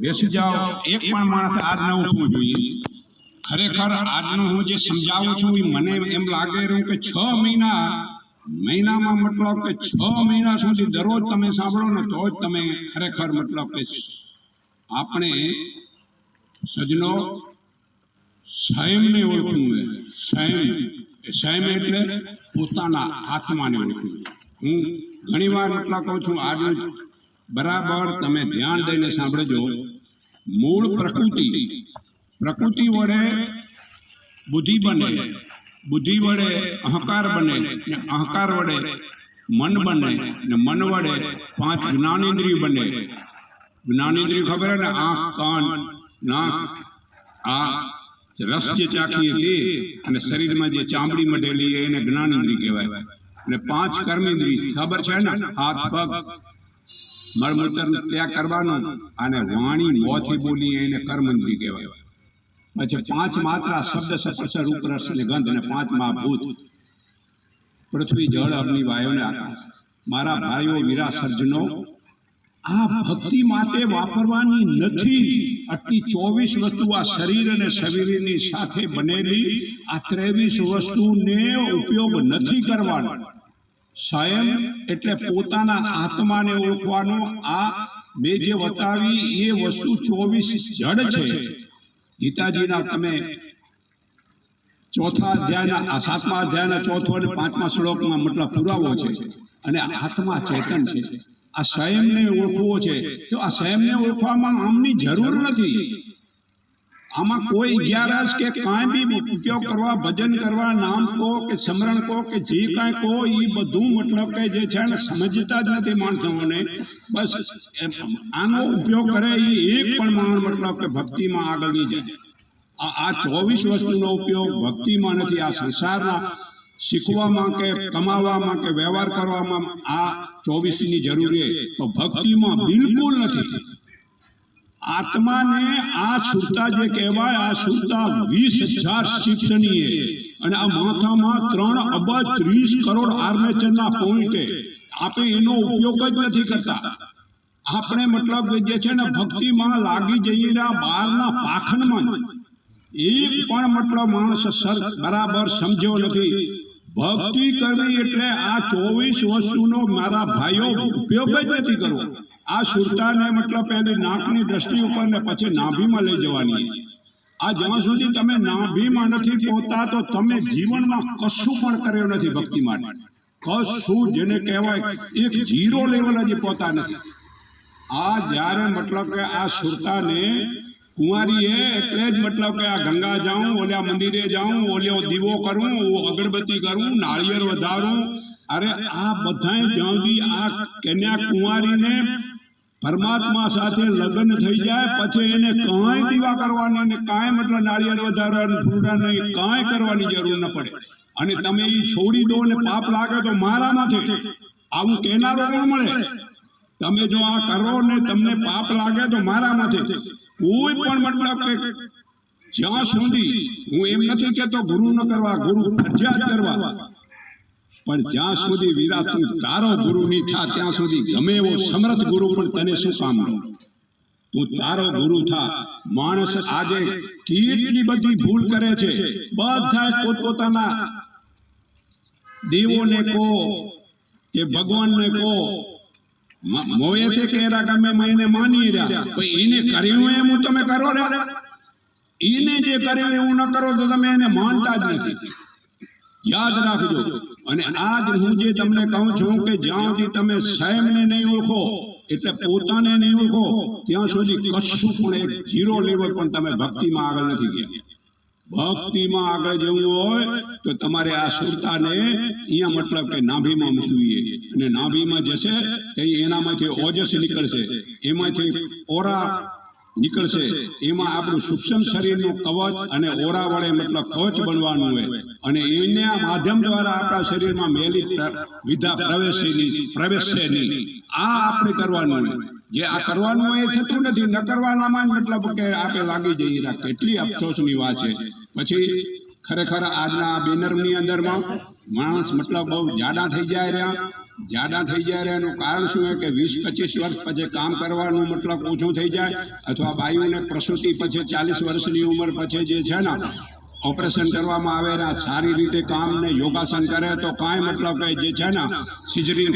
બેસી જાઓ. એક પણ માણસ આજ ન ઉઠવું જોઈએ. ખરેખર આજનું હું જે સમજાવું છું એ મને એમ લાગે રહ્યું કે છ મહિના, મહિનામાં મતલબ કે છ મહિના સુધી દરરોજ તમે સાંભળો ને તો જ તમે ખરેખર મતલબ કે આપણે સજનો સ્વયંને ઓળખવું સ્વયં સ્વયં એટલે પોતાના આત્માને ઓળખવું. હું ઘણીવાર મતલબ કહું છું, આજનું જ બરાબર તમે ધ્યાન દઈને સાંભળજો. મૂળ પ્રકૃતિ. પ્રકૃતિ. વડે બુદ્ધિ બને. બુદ્ધિ વડે અહંકાર બને ને અહંકાર વડે મન બને ને મન વડે પાંચ જ્ઞાનેન્દ્રિય બને. જ્ઞાનેન્દ્રિય ખબર ને? આંખ કાન નાક આ રસ જે ચાખીએ તે અને શરીરમાં જે ચામડી મઢેલી એને જ્ઞાનેન્દ્રિય કહેવાય. અને પાંચ કર્મેન્દ્રિય ખબર છે ને? હાથ પગ. મળમૂત્ર ત્યાગ કરવાનો અને વાણી મોથી બોલી એને કર્મેન્દ્રિય કહેવાય. પછી પાંચ માત્રા શબ્દ સ્પર્શ રૂપ અને ગંધ અને પાંચ મહાભૂત. પૃથ્વી, જળ, અગ્નિ, વાયુ આકાશ. મારા ભાઈઓ વીરા સર્જનો આ ભક્તિ માટે વાપરવાની નથી. આટલી ચોવીસ વસ્તુ આ શરીર અને શરીરની સાથે બનેલી. આ ત્રેવીસ વસ્તુને ઉપયોગ નથી કરવાનો. સ્વયં એટલે પોતાના આત્માને ઓળખવાનો આ મેં જે બતાવી એ વસ્તુ ચોવીસ જડ છે. ગીતાજીના તમે ચોથા અધ્યાયના આ સાતમા અધ્યાયના ચોથો અને પાંચમા શ્લોકમાં મતલબ પુરાવો છે અને આત્મા ચેતન છે. આ સ્વયંને ઓળખવો છે. તો આ સ્વયંને ઓળખવામાં આમની જરૂર નથી. આમાં કોઈ અગિયારસ કે કાંઈ બી ઉપયોગ કરવા, ભજન કરવા, નામ કહો કે સમરણ કહો કે જે કાંઈ કહો એ બધું મતલબ કે જે છે ને સમજતા જ નથી માણસોને. બસ આનો ઉપયોગ કરે એ એક પણ માણસ મતલબ કે ભક્તિમાં આગળ નહીં જાય. આ ચોવીસ વસ્તુનો ઉપયોગ ભક્તિમાં નથી, આ સંસારના શીખવામાં કે કમાવામાં કે વ્યવહાર કરવામાં આ ચોવીસની જરૂરી તો ભક્તિમાં બિલકુલ નથી. આત્માને આ સુરતા જે કહેવાય, આ સુરતા વીસ હજાર શિક્ષણીય અને આ માથામાં ત્રણ અબજ ત્રીસ કરોડ આર્મેચરના પોઈન્ટે આપણે એનો ઉપયોગ જ નથી કરતા. આપણે મતલબ જે છે ને, ભક્તિમાં લાગી જઈએ બહારના પાખંડમાં એક પણ મતલબ માણસ સર, બરાબર સમજ્યો નથી. ભક્તિ કરવી એટલે આ ચોવીસ વસ્તુનો મારા ભાઈઓ ઉપયોગ જ નથી કરવો. આ સુરતાને મતલબ પહેલી નાકની દ્રષ્ટિ ઉપર ને પછી નાભીમાં લઈ જવાની. આ જ્યાં સુધી તમે નાભીમાં નથી પહોંચતા તો તમે જીવનમાં કશું પણ કર્યો નથી ભક્તિ માટે કશું જેને કહેવાય એક જીરો લેવલ હજી પહોંચતા નથી. આ જ્યારે મતલબ કે આ સુરતાને કુંવારી હે એટલે જ મતલબ કે આ ગંગા જાઉં ઓલ્યા મંદિરે જાઉં ઓલ્યો દીવો કરું, અગરબત્તી કરું, નાળિયેર વધારું. અરે આ બધાય જ્યાં આ કન્યા કુંવારીને પરમાત્મા સાથે લગ્ન થઈ જાય, પછી એને કાંઈ દીવા કરવાના ને કાંઈ મતલબ નાળિયેર વધારવા ફૂડા નહીં, કાંઈ કરવાની જરૂર ન પડે. અને તમે એ છોડી દો ને પાપ લાગે તો મારા માથે આવું કહેનારો કોણ મળે? તમે જો આ કરો ને તમને પાપ લાગે તો મારા માથે કોઈ પણ મતલબ કે જ્યાં સુધી હું એમ નથી કહેતો ગુરુ ન કરવા, ગુરુ ફરજિયાત કરવા પણ જ્યાં સુધી વીરા તું તારો ગુરુ નહીં થા ત્યાં સુધી ગમે એવો સમર્થ ગુરુ પણ તને શું કામ તું તારો ગુરુ થા. માણસ આજે કેટલી બધી ભૂલ કરે છે. બધા પોતપોતાના દેવોને કહો કે ભગવાનને કહો મોએ છે કે એરા ગમે એને માની રહ્યા. પણ એને કર્યું એમ તમે કરો રહ્યા. એને જે કર્યું એવું ન કરો તો તમે એને માનતા જ નથી. યાદ રાખજો. અને આજ હું જે તમને કહું છું કે જ્યાં સુધી તમે સાહેબને નહીં ઓળખો, એટલે પોતાને નહીં ઓળખો, ત્યાં સુધી કશું પણ એક ઝીરો લેવલ પણ તમે ભક્તિમાં આગળ નથી ગયા. ભક્તિમાં આગળ જવું હોય, તો તમારે આ સુરતાને અહીંયા મતલબ કે નાભીમાં મૂકવી. અને નાભીમાં જશે એનામાંથી ઓજસ નીકળશે. એમાંથી ઓરા નીકળશે. એમાં આપણું સૂક્ષ્મ શરીરનું કવચ અને ઓરા વડે મતલબ કવચ બનવાનું હોય. અને એને માધ્યમ દ્વારા આપણા શરીરમાં મેલી વિધા પ્રવેશે નહીં પ્રવેશશે નહીં આ આપણે કરવાનું હોય. જે આ કરવાનું હોય એ થતું નથી. ન કરવાનામાં મતલબ કે આપણે લાગી જઈએ. કેટલી અફસોસની વાત છે. પછી ખરેખર આજના બેનરની અંદરમાં માણસ મતલબ બહુ જાડા થઈ જાય રહ્યા. જાડા થઈ જાય એનું કારણ શું છે કે વીસ પચીસ વર્ષ પછી કામ કરવાનું મતલબ ઓછું થઈ જાય અથવા બાયુને પ્રસૂતિ પછી ચાલીસ વર્ષની ઉંમર પછી જે છે ને ઓપરેશન કરવામાં આવે ને સારી રીતે કામ ને યોગાસન કરે તો કાંઈ મતલબ કે જે છે ને સિઝરિંગ